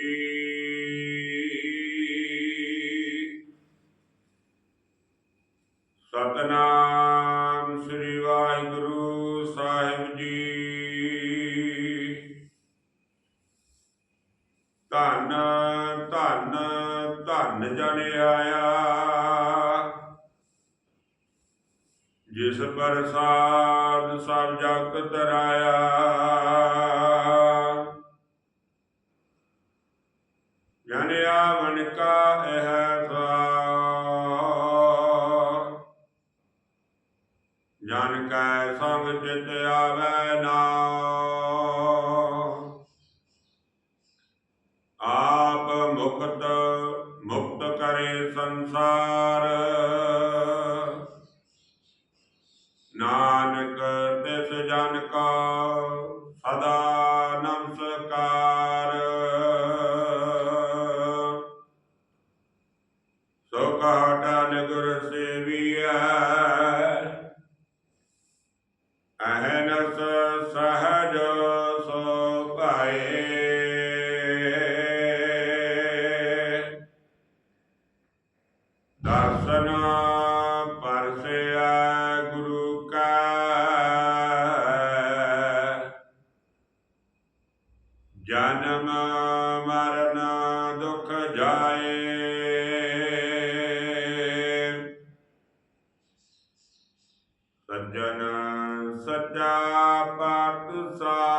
ਕੀ ਸਤਨਾਮ ਸ੍ਰੀ ਵਾਹਿਗੁਰੂ ਸਾਹਿਬ ਜੀ। ਧੰਨ ਧੰਨ ਧੰਨ ਜਨ ਆਇਆ। ਜਿਸ ਪ੍ਰਸਾਦ ਸਭ ਜਗ ਤਰਾਇਆ ਜਨ ਕੈ ਸੰਗ ਚਿਤ ਆਵੈ ਨਾ। ਆਪ ਮੁਕਤ ਮੁਕਤ ਕਰੇ ਸੰਸਾਰ। ਨਾਨਕ ਤਿਸ ਜਨ ਕਾ ਸਦਾ ਜਨਮ ਮਰਨ ਦੁਖ ਜਾਏ। ਸੱਜਣ ਸੱਚਾ ਪਾਤਸ਼ਾਹ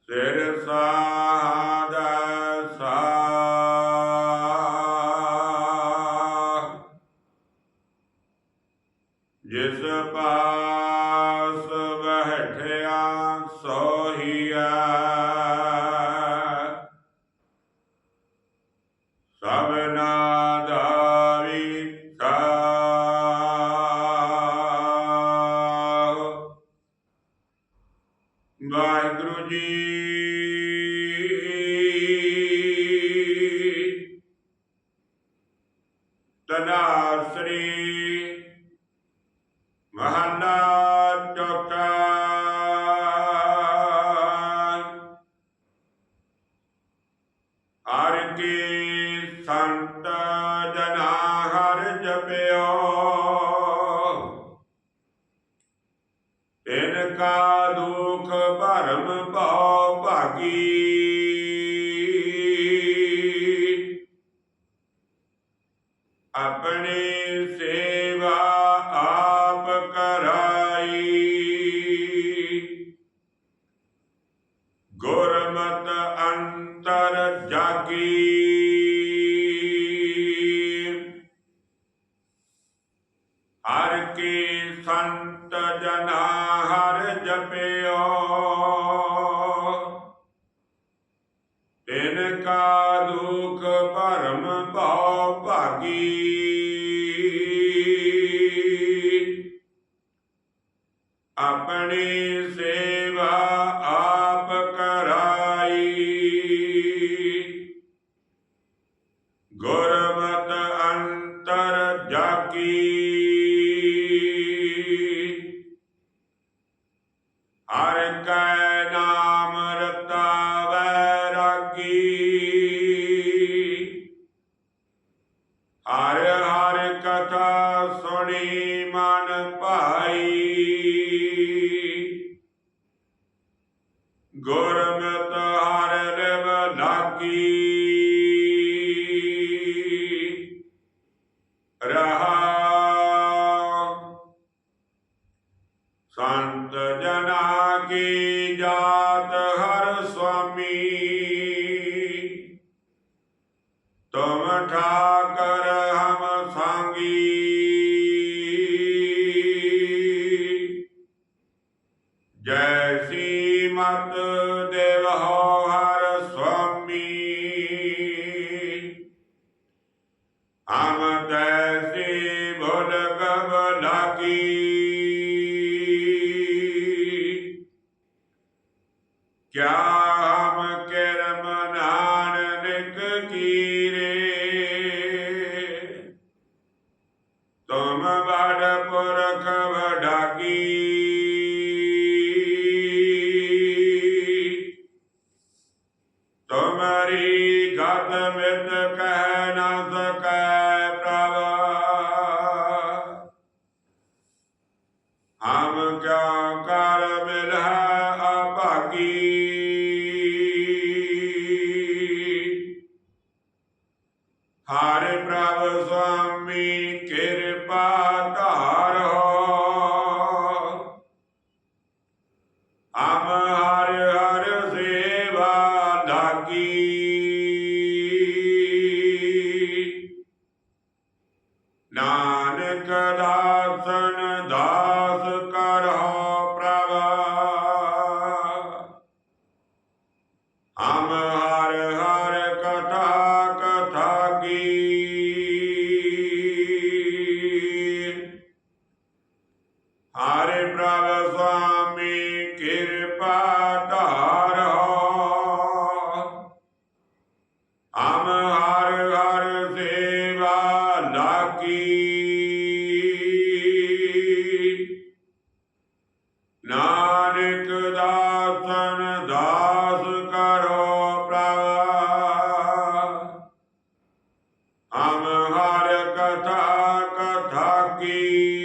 ਸਿਰ ਸਾਧ ਸਾਹ। ਜਿਸ ਪਾ Krishna ਕਾ ਦੁਖ ਭਰਮ ਭਉ ਭਾਗੀ। ਆਪਣੇ ਸੇਵਾ ਆਪ ਕਰਾਈ। ਗੁਰਮਤ ਅੰਤਰ ਜਾਗੀ। ਹਰ ਕੇ ਸੰਤ ਜਨਾ ਹਰ ਜਪਿਓ ਤਿਨ ਕਾ ਦੁਖ ਭਰਮ ਭਉ ਭਾਗੀ। ਆਪਣੇ ਹਰ ਕੈ ਨਾਮ ਰਤਾ ਵੈਰਾਗੀ ਹਰ ਹਰ ਕਥਾ ਸੁਣੀ ਮਨ ਭਾਈ। ਗੁਰਮਤਿ ਹਰ ਰਵ ਲਾਗੀ। ਰਹਾ ਤੁਮ ਠਾਕਰ ਹਮ ਸੰਗੀ। ਜੈਸੀ ਮਤ ਦੇਵ ਹੋ ਹਰ ਸੁਆਮੀ। ਹਮ ਤੈਸੀ ਭੁਲ ਕਬ ਲਾਗੀ। ਕਿਆ ਹਮ ਕਰਮ ਸੁਆਮੀ ਕਿਰਪਾ ਧਾਰੋ ਅਮ ਹਰ ਹਰਿ ਸੇਵਾ ਲਾਗੀ। ਨਾਨਕ ਦਾਸਨ ਦਾਸ ਕਰਹੁ ਪ੍ਰਭ। ਹਮ ਕਿਰਪਾ ਧਾਰੋ। ਅਮ ਹਰ ਦਾਸ ਕਰੋ ਪ੍ਰਭ। ਅਮ ਹਰ ਕਥਾ ਕਥਾ ਕੀ।